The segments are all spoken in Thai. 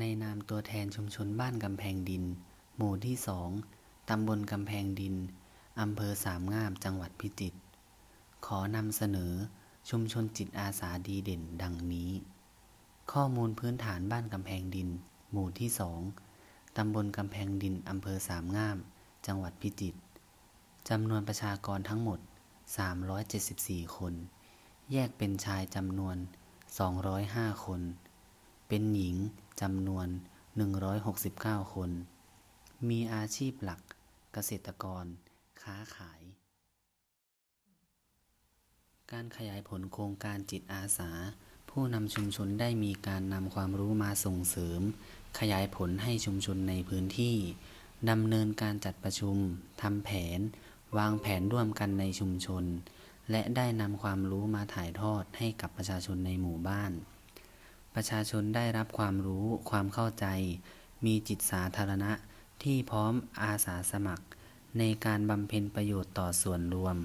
ในามตัวแทนชุมชนบ้านกำแพงดิน หมู่ที่สองตำบลกำแพงดิน อำเภอสามงามจังหวัดพิจิตร ขอนำเสนอชุมชนจิตอาสาดีเด่นดังนี้ ข้อมูลพื้นฐานบ้านกำแพงดิน หมู่ที่สองตำบลกำแพงดิน อำเภอสามงาม จังหวัดพิจิตร จำนวนประชากรทั้งหมด 374 คน แยกเป็นชายจำนวน 205 คน เป็นหญิง จำนวน 169 คน มีอาชีพหลักเกษตรกร ค้าขาย การขยายผลโครงการจิตอาสา ผู้นำชุมชนได้มีการนำความรู้มาส่งเสริม ขยายผลให้ชุมชนในพื้นที่ดำเนินการจัดประชุมทำแผน วางแผนร่วมกันในชุมชน และได้นำความรู้มาถ่ายทอดให้กับประชาชนในหมู่บ้าน ประชาชนได้รับความรู้ความเข้าใจ มีจิตสาธารณะที่พร้อมอาสาสมัคร ในการบำเพ็ญประโยชน์ต่อส่วนรวม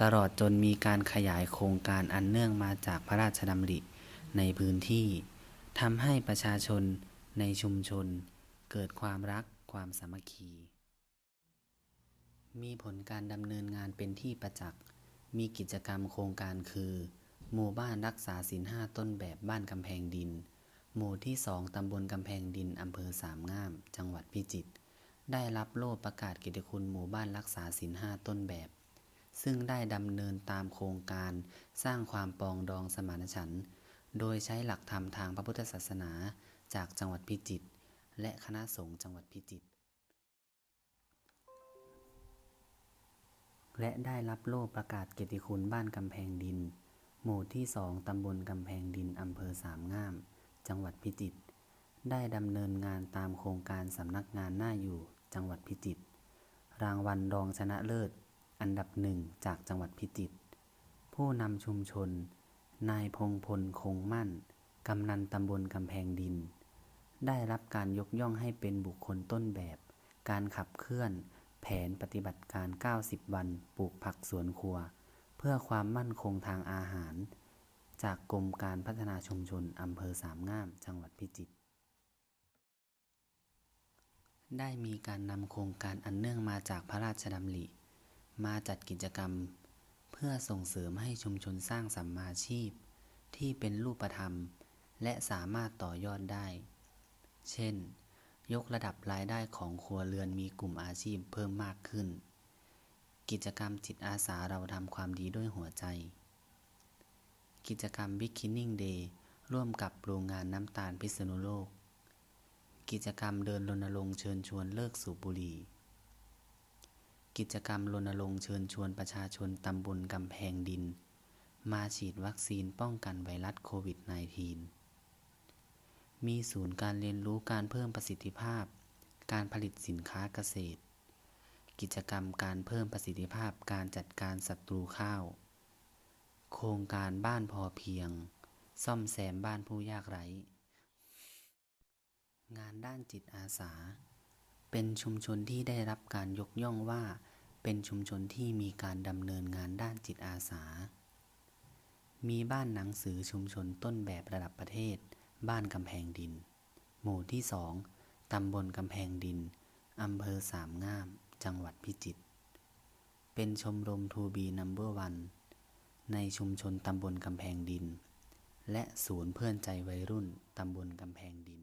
ตลอดจนมีการขยายโครงการอันเนื่องมาจากพระราชดำริในพื้นที่ทำให้ประชาชนในชุมชน เกิดความรักความสามัคคี มีผลการดำเนินงานเป็นที่ประจักษ์ มีกิจกรรมโครงการคือ หมู่บ้านรักษาศีลห้าต้นแบบบ้านกำแพงดิน หมู่ที่สองตำบลกำแพงดินอำเภอสามงาม จังหวัดพิจิตร ได้รับโล่ประกาศเกิยรติคุณหมู่บ้านรักษาศีลห้าต้นแบบ ซึ่งได้ดำเนินตามโครงการสร้างความปองดองสมานฉันท์ โดยใช้หลักธรรมทางพระพุทธศาสนาจากจังหวัดพิจิตร และคณะสงฆ์จังหวัดพิจิตร และได้รับโล่ประกาศเกียรติคุณบ้านกำแพงดิน หมู่ที่สองตำบลกำแพงดินอำเภอสามงาม จังหวัดพิจิตร ได้ดำเนินงานตามโครงการสำนักงานหน้าอยู่ จังหวัดพิจิตร รางวัลรองชนะเลิศ อันดับหนึ่งจากจังหวัดพิจิตร ผู้นำชุมชน นายพงพลคงมั่น กำนันตำบลกำแพงดิน ได้รับการยกย่องให้เป็นบุคคลต้นแบบ การขับเคลื่อน แผนปฏิบัติการ 90 วัน ปลูกผักสวนครัว เพื่อความมั่นคงทางอาหาร จากกรมการพัฒนาชุมชนอำเภอสามงาม จังหวัดพิจิตรได้มีการนำโครงการอันเนื่องมาจากพระราชดำริ มาจัดกิจกรรม เพื่อส่งเสริมให้ชุมชนสร้างสัมมาชีพ ที่เป็นรูปธรรม และสามารถต่อยอดได้ เช่น ยกระดับรายได้ของครัวเรือนมีกลุ่มอาชีพเพิ่มมากขึ้น กิจกรรมจิตอาสาเราทำความดีด้วยหัวใจ กิจกรรม Beginning Day ร่วมกับโรงงานน้ำตาลพิษณุโลก กิจกรรมเดินรณรงค์เชิญชวนเลิกสูบบุหรี่ กิจกรรมรณรงค์เชิญชวนประชาชนตำบลกำแพงดิน มาฉีดวัคซีนป้องกันไวรัสโควิด -19 มีศูนย์การเรียนรู้การเพิ่มประสิทธิภาพ การผลิตสินค้าเกษตร กิจกรรมการเพิ่มประสิทธิภาพการจัดการศัตรูข้าว โครงการบ้านพอเพียง ซ่อมแซมบ้านผู้ยากไร้ งานด้านจิตอาสา เป็นชุมชนที่ได้รับการยกย่องว่า เป็นชุมชนที่มีการดำเนินงานด้านจิตอาสา มีบ้านหนังสือชุมชนต้นแบบระดับประเทศ บ้านกำแพงดิน หมู่ที่สองตำบลกำแพงดินอำเภอสามงาม จังหวัดพิจิตร เป็นชมรมทูบีนัมเบอร์วันในชุมชนตำบลกำแพงดิน และศูนย์เพื่อนใจวัยรุ่นตำบลกำแพงดิน